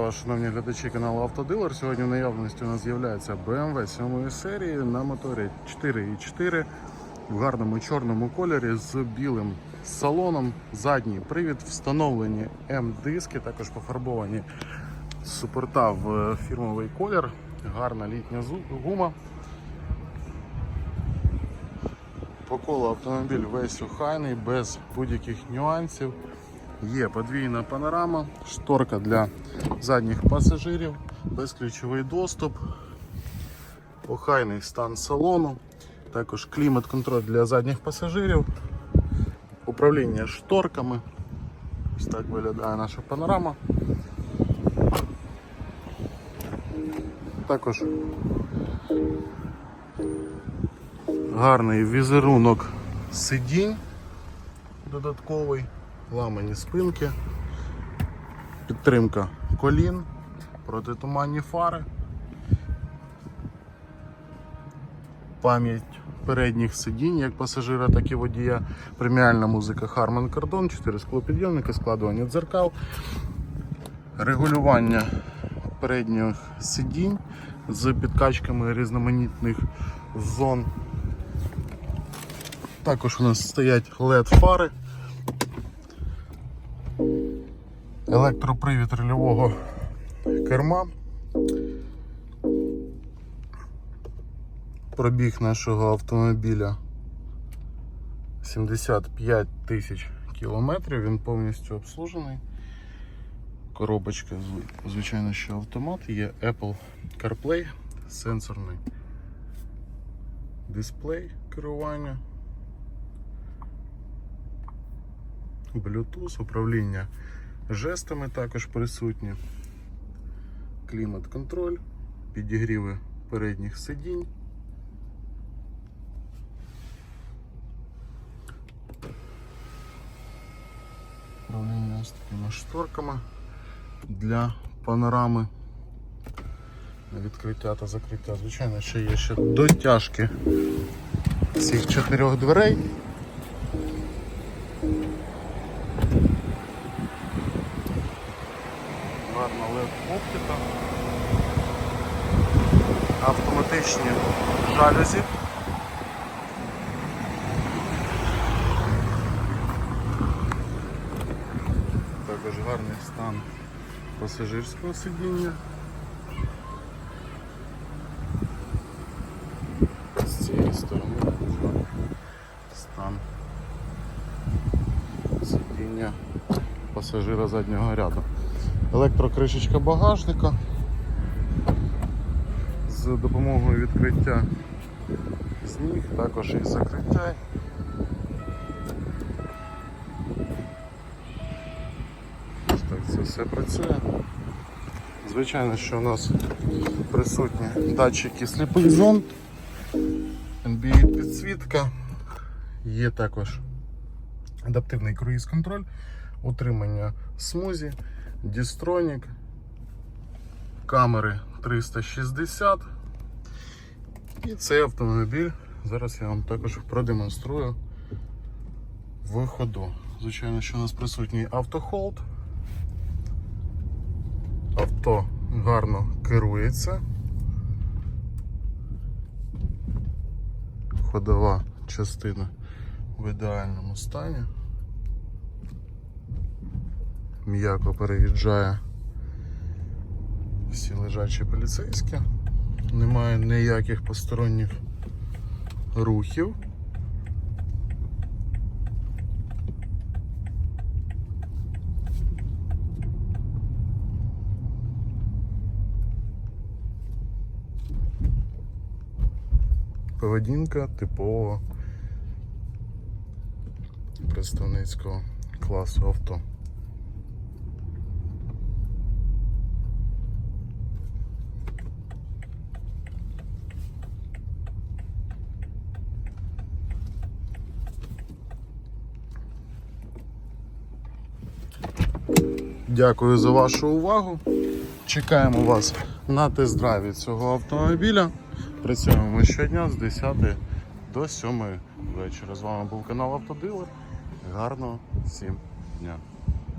Вас, шановні глядачі каналу Автодилер. Сьогодні в наявності у нас з'являється BMW 7 серії на моторі 4.4 в гарному чорному кольорі з білим салоном. Задній привід, встановлені М-диски, також пофарбовані супорта в фірмовий колір. Гарна літня гума. По колу автомобіль весь охайний, без будь-яких нюансів. Є подвійна панорама, шторка для задніх пасажирів, безключовий доступ, охайний стан салону, також клімат-контроль для задніх пасажирів, управління шторками. Ось так виглядає наша панорама. Також гарний візерунок сидінь додатковий, ламані спинки, підтримка колін, протитуманні фари, пам'ять передніх сидінь, як пасажира, так і водія, преміальна музика Harman Kardon, 4 склопідйомники, складування дзеркал, регулювання передніх сидінь з підкачками різноманітних зон. Також у нас стоять LED Електропривід рульового керма. Пробіг нашого автомобіля 75 тисяч кілометрів, він повністю обслужений. Коробочка, звичайно, що автомат, є Apple CarPlay, сенсорний дисплей керування. Bluetooth, управління жестами також присутні, клімат-контроль, підігріви передніх сидінь. Управління з такими шторками для панорами на відкриття та закриття. Звичайно, ще є ще дотяжки всіх чотирьох дверей. Гарна led оптика. Автоматичні жалюзі. Також гарний стан пасажирського сидіння. З цієї сторони стан сидіння пасажира заднього ряду. Електрокришечка багажника з допомогою відкриття з ніг, також і закриття. Ось так це все працює. Звичайно, що у нас присутні датчики сліпих зон, NBA підсвітка, є також адаптивний круїз-контроль, утримання смузі, дістронік, камери 360. І цей автомобіль зараз я вам також продемонструю в ходу. Звичайно, що у нас присутній автохолд. Авто гарно керується. Ходова частина в ідеальному стані. М'яко переїжджає всі лежачі поліцейські. Немає ніяких посторонніх рухів. Поведінка типового представницького класу авто. Дякую за вашу увагу. Чекаємо вас на тест-драйві цього автомобіля. Працюємо щодня з 10 до 7 вечора. З вами був канал Автодилер. Гарного всім дня!